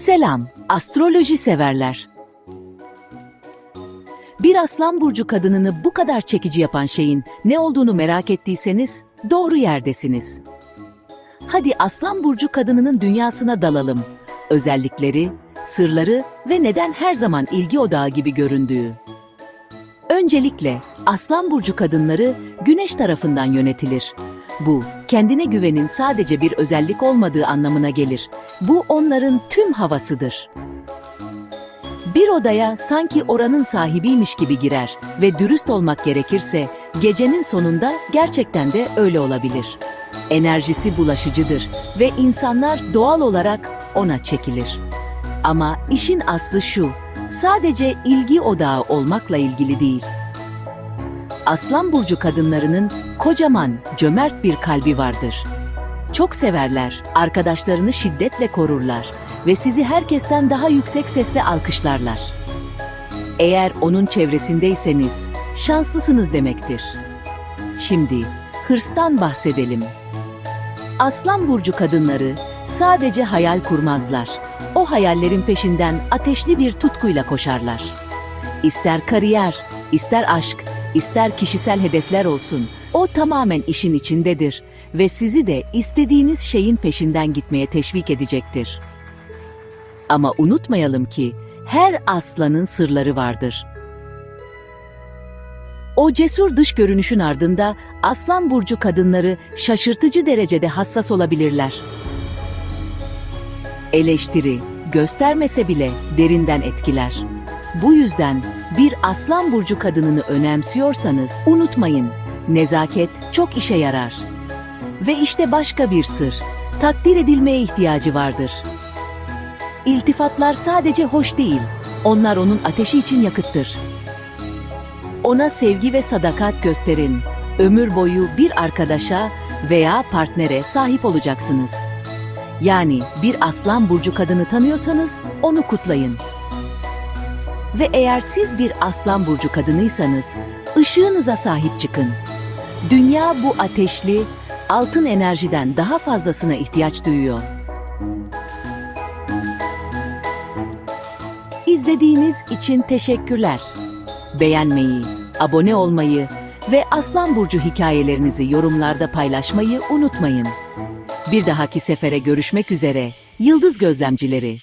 Selam, astroloji severler. Bir aslan burcu kadınını bu kadar çekici yapan şeyin ne olduğunu merak ettiyseniz doğru yerdesiniz. Hadi aslan burcu kadınının dünyasına dalalım. Özellikleri, sırları ve neden her zaman ilgi odağı gibi göründüğü. Öncelikle aslan burcu kadınları güneş tarafından yönetilir. Bu, kendine güvenin sadece bir özellik olmadığı anlamına gelir. Bu onların tüm havasıdır. Bir odaya sanki oranın sahibiymiş gibi girer ve dürüst olmak gerekirse gecenin sonunda gerçekten de öyle olabilir. Enerjisi bulaşıcıdır ve insanlar doğal olarak ona çekilir. Ama işin aslı şu, sadece ilgi odağı olmakla ilgili değil. Aslan burcu kadınlarının kocaman, cömert bir kalbi vardır. Çok severler, arkadaşlarını şiddetle korurlar ve sizi herkesten daha yüksek sesle alkışlarlar. Eğer onun çevresindeyseniz şanslısınız demektir. Şimdi hırstan bahsedelim. Aslan burcu kadınları sadece hayal kurmazlar. O hayallerin peşinden ateşli bir tutkuyla koşarlar. İster kariyer, ister aşk, ister kişisel hedefler olsun, o tamamen işin içindedir ve sizi de istediğiniz şeyin peşinden gitmeye teşvik edecektir. Ama unutmayalım ki her aslanın sırları vardır. O cesur dış görünüşün ardında aslan burcu kadınları şaşırtıcı derecede hassas olabilirler. Eleştiri göstermese bile derinden etkiler. Bu yüzden bir aslan burcu kadınını önemsiyorsanız unutmayın, nezaket çok işe yarar. Ve işte başka bir sır, takdir edilmeye ihtiyacı vardır. İltifatlar sadece hoş değil, onlar onun ateşi için yakıttır. Ona sevgi ve sadakat gösterin. Ömür boyu bir arkadaşa veya partnere sahip olacaksınız. Yani bir aslan burcu kadını tanıyorsanız onu kutlayın. Ve eğer siz bir aslan burcu kadınıysanız ışığınıza sahip çıkın. Dünya bu ateşli, altın enerjiden daha fazlasına ihtiyaç duyuyor. İzlediğiniz için teşekkürler. Beğenmeyi, abone olmayı ve Aslan Burcu hikayelerinizi yorumlarda paylaşmayı unutmayın. Bir dahaki sefere görüşmek üzere. Yıldız Gözlemcileri